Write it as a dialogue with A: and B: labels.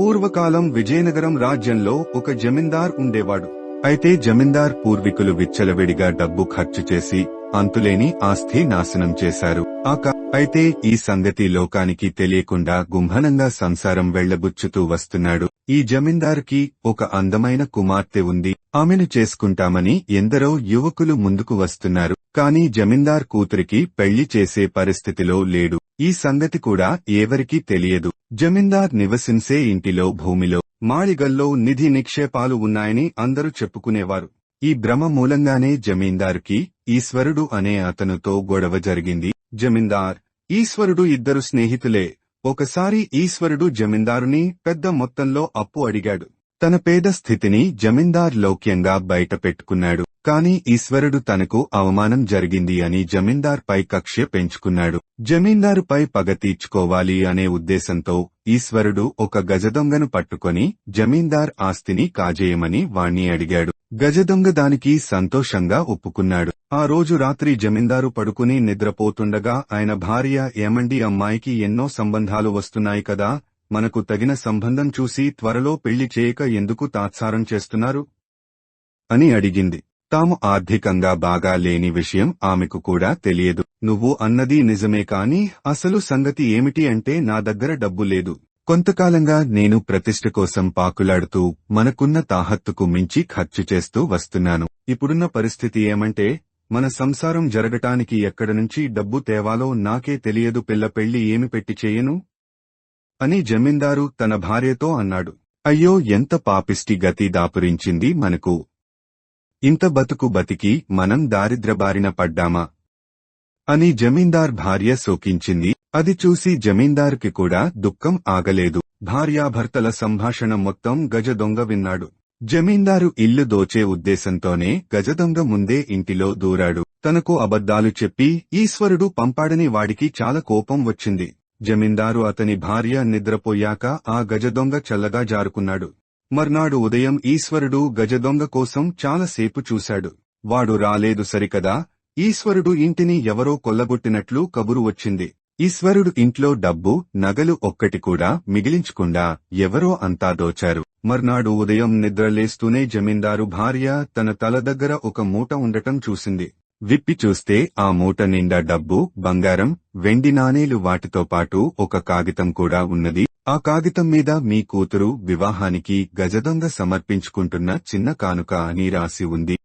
A: పూర్వకాలం విజయనగరం రాజ్యంలో ఒక జమీందార్ ఉండేవాడు. అయితే జమీందార్ పూర్వీకులు విచ్చలవిడిగా డబ్బు ఖర్చు చేసి అంతులేని ఆస్తి నాశనం చేశారు. అయితే ఈ సంగతి లోకానికి తెలియకుండా గుంభనంగా సంసారం వెళ్ళబుచ్చుతూ వస్తున్నాడు. ఈ జమీందార్కి ఒక అందమైన కుమార్తె ఉంది. ఆమెను చేసుకుంటామని ఎందరో యువకులు ముందుకు వస్తున్నారు. కాని జమీందార్ కూతురికి పెళ్ళి చేసే పరిస్థితిలో లేడు. ఈ సంగతి కూడా ఎవరికీ తెలియదు. జమీందార్ నివసించే ఇంటిలో భూమిలో మాళిగల్లో నిధి నిక్షేపాలు ఉన్నాయని అందరూ చెప్పుకునేవారు. ఈ భ్రమ మూలంగానే జమీందారుకి ఈశ్వరుడు అనే అతనుతో గొడవ జరిగింది. జమీందార్ ఈశ్వరుడు ఇద్దరు స్నేహితులే. ఒకసారి ఈశ్వరుడు జమీందారుని పెద్ద మొత్తంలో అప్పు అడిగాడు. తన పేద స్థితిని జమీందార్ లౌక్యంగా బయట పెట్టుకున్నాడు కాని ఈశ్వరుడు తనకు అవమానం జరిగింది అని జమీందార్ పై కక్ష్య పెంచుకున్నాడు. జమీందారుపై పగ తీర్చుకోవాలి అనే ఉద్దేశంతో ఈశ్వరుడు ఒక గజదొంగను పట్టుకొని జమీందార్ ఆస్తిని కాజేయమని వాణ్ణి అడిగాడు. గజదొంగ దానికి సంతోషంగా ఒప్పుకున్నాడు. ఆ రోజు రాత్రి జమీందారు పడుకుని నిద్రపోతుండగా ఆయన భార్య ఏమండి అమ్మాయికి ఎన్నో సంబంధాలు వస్తున్నాయి కదా మనకు తగిన సంబంధం చూసి త్వరలో పెళ్ళి చేయక ఎందుకు తాత్సారం చేస్తున్నారు? అని అడిగింది. తాము ఆర్థికంగా బాగా లేని విషయం ఆమెకు కూడా తెలియదు. నువ్వు అన్నది నిజమే కాని అసలు సంగతి ఏమిటి అంటే నా దగ్గర డబ్బు లేదు. కొంతకాలంగా నేను ప్రతిష్ట కోసం పాకులాడుతూ మనకున్న తాహత్తుకు మించి ఖర్చు చేస్తూ వస్తున్నాను. ఇప్పుడున్న పరిస్థితి ఏమంటే మన సంసారం జరగటానికి ఎక్కడ నుంచి డబ్బు తేవాలో నాకే తెలియదు. పిల్ల పెళ్ళి ఏమి పెట్టి చేయను? అని జమీందారు తన భార్యతో అన్నాడు. అయ్యో ఎంత పాపిష్టి గతి దాపురించింది మనకు. ఇంత బతుకు బతికి మనం దారిద్రబారిన పడ్డామా? అని జమీందార్ భార్య శోకించింది. అది చూసి జమీందార్కి కూడా దుఃఖం ఆగలేదు. భార్యాభర్తల సంభాషణ మొత్తం గజదొంగ విన్నాడు. జమీందారు ఇల్లు దోచే ఉద్దేశంతోనే గజదొంగ ముందే ఇంటిలో దూరాడు. తనకు అబద్ధాలు చెప్పి ఈశ్వరుడు పంపాడని వాడికి చాలా కోపం వచ్చింది. జమీందారు అతని భార్య నిద్రపోయాక ఆ గజదొంగ చల్లగా జారుకున్నాడు. మర్నాడు ఉదయం ఈశ్వరుడు గజదొంగ కోసం చాలాసేపు చూశాడు. వాడు రాలేదు సరికదా? ఈశ్వరుడు ఇంటిని ఎవరో కొల్లగొట్టినట్లు కబురు వచ్చింది. ఈశ్వరుడు ఇంట్లో డబ్బు నగలు ఒక్కటి కూడా మిగిలించకుండా ఎవరో అంతా దోచారు. మర్నాడు ఉదయం నిద్రలేస్తూనే జమీందారు భార్య తన తల దగ్గర ఒక మూట ఉండటం చూసింది. విప్పి చూస్తే ఆ మూట నిండా డబ్బు బంగారం వెండి నాణేలు వాటితో పాటు ఒక కాగితం కూడా ఉన్నది. ఆ కాగితం మీద మీ కూతురు వివాహానికి గజదొంగ సమర్పించుకుంటున్న చిన్న కానుక అని రాసి ఉంది.